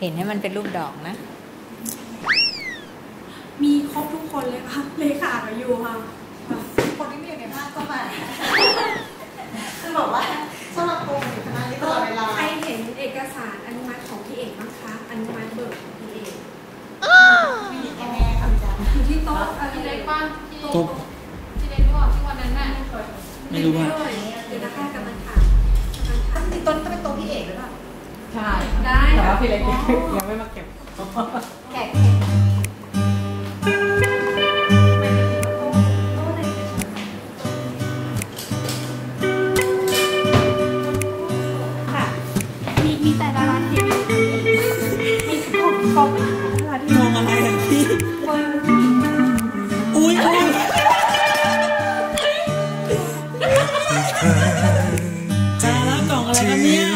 เห็นให้มันเป็นรูปดอกนะ มีครบทุกคนเลยค่ะเลขากับยูค่ะคนที่มีอยู่ในบ้านก็มาคือบอกว่าชอบโกงอยู่ข้างหน้านี่ตลอดเวลาใครเห็นเอกสารอนุมัติของพี่เอกบ้างคะอนุมัติเบิกของพี่เอกไม่มีแค่แม่ค่ะพี่จ๊ะอยู่ที่โต๊ะอะไรที่เล็กป้าที่ตุ๊บที่เล็กด้วยที่วันนั้นน่ะไม่รู้ว่าเดี๋ยวนะคะกำลังถามกำลังถามติดต้นก็เป็นตัวพี่เอกหรือเปล่า ใช่ได้แต่ว่าพี่เล็กยังไม่มาเก็บแกเห็นค่ะมีมีแต่ดาราทีวีรบครบดาราทีวีองอะไรพี่อุ้ยอุ้ยจาแล้วกล่องอะไรกันเนี่ย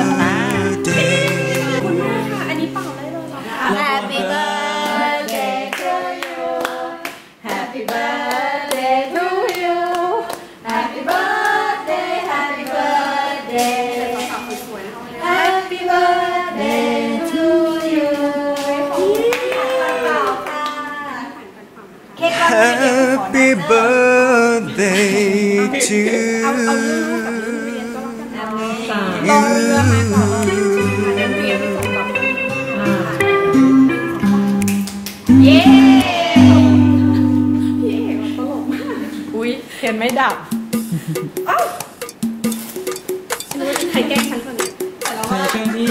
Happy birthday to เอาเอาเรื่องกับเรื่องเรียนก็แล้วกันนะ you. เรียนเรียนไปส่งกับเย้พี่เอกตลกมากอุ้ยเทียนไม่ดับฉันรู้ว่าใครแกล้งฉันคนนี้แต่เราใครว่าแกล้งพี่